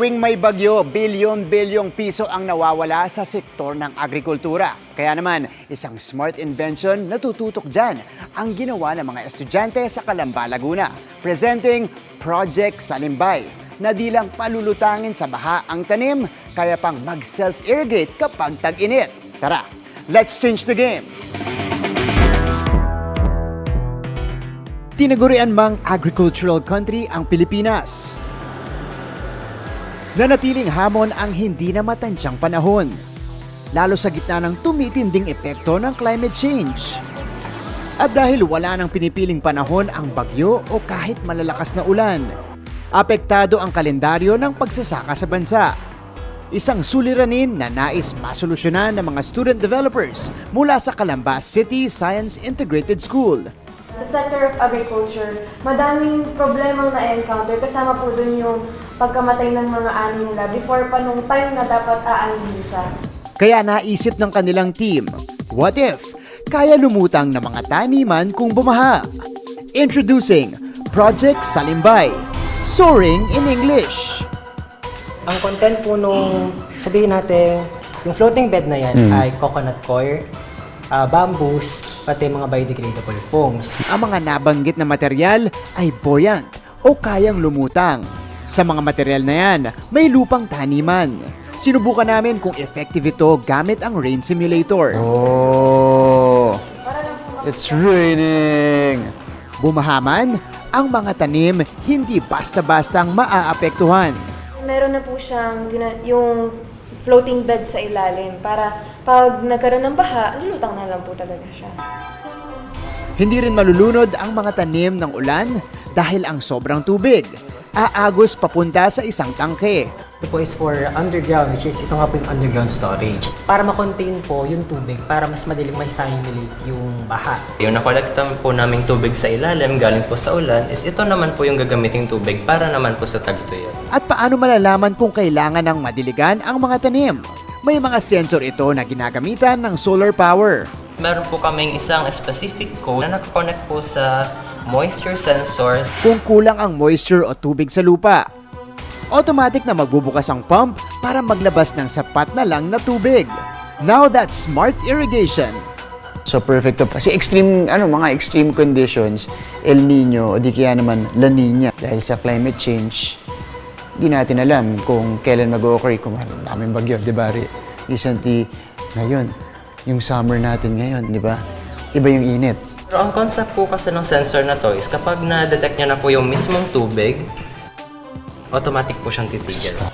Tuwing may bagyo, bilyon-bilyong piso ang nawawala sa sektor ng agrikultura. Kaya naman, isang smart invention na tututok dyan ang ginawa ng mga estudyante sa Calamba, Laguna. Presenting Project Salimbay na di lang palulutangin sa baha ang tanim, kaya pang mag-self-irrigate kapag tag-init. Tara, let's change the game! Tinagurian mang agricultural country ang Pilipinas. Nanatiling hamon ang hindi na matansyang panahon, lalo sa gitna ng tumitinding epekto ng climate change. At dahil wala nang pinipiling panahon ang bagyo o kahit malalakas na ulan, apektado ang kalendaryo ng pagsasaka sa bansa. Isang suliranin na nais masolusyonan ng mga student developers mula sa Calamba City Science Integrated School. Sa sector of agriculture, madaming problemang na-encounter. Kasama po dun yung pagkamatay ng mga ani nila before pa nung time na dapat aanihin siya. Kaya naisip ng kanilang team, what if kaya lumutang ng mga taniman kung bumaha? Introducing Project Salimbay, Soaring in English. Ang content po nung sabihin natin, yung floating bed na yan ay coconut coir, ah, bamboos, pati mga biodegradable foams. Ang mga nabanggit na material ay buoyant o kayang lumutang. Sa mga material na yan, may lupang taniman. Sinubukan namin kung effective ito gamit ang rain simulator. Oh, it's raining. Bumahaman, ang mga tanim hindi basta-bastang maaapektuhan. Meron na po siyang yung floating bed sa ilalim para pag nagkaroon ng baha, lulutang na lang po talaga siya. Hindi rin malulunod ang mga tanim ng ulan dahil ang sobrang tubig. Aagos papunta sa isang tangke. Ito po is for underground, which is ito nga po yung underground storage. Para ma-contain po yung tubig, para mas madaling ma-simulate yung baha. Yung nakolekta po naming tubig sa ilalim galing po sa ulan is ito naman po yung gagamiting tubig para naman po sa tagtuyot. At paano malalaman kung kailangan ng madiligan ang mga tanim? May mga sensor ito na ginagamitan ng solar power. Meron po kaming isang specific code na nakakonect po sa moisture sensors. Kung kulang ang moisture o tubig sa lupa, automatic na magbubukas ang pump para maglabas ng sapat na lang na tubig. Now that's smart irrigation. So perfect to. Kasi extreme, ano, mga extreme conditions, El Nino o di kaya naman La Nina. Dahil sa climate change, di natin alam kung kailan mag-occur. Kung ano, daming bagyo, di ba? Re- Recently, ngayon, yung summer natin ngayon, di ba? Iba yung init. Pero ang concept po kasi ng sensor na to is kapag na-detect niya na po yung mismong tubig, automatic po siyang titigil.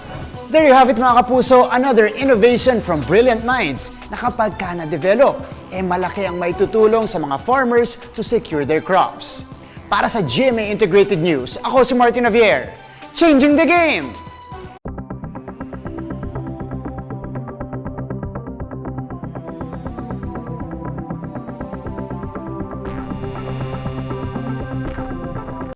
There you have it mga kapuso, another innovation from brilliant minds na kapag ka na-develop, eh malaki ang may tutulong sa mga farmers to secure their crops. Para sa GMA Integrated News, ako si Martin Javier, changing the game!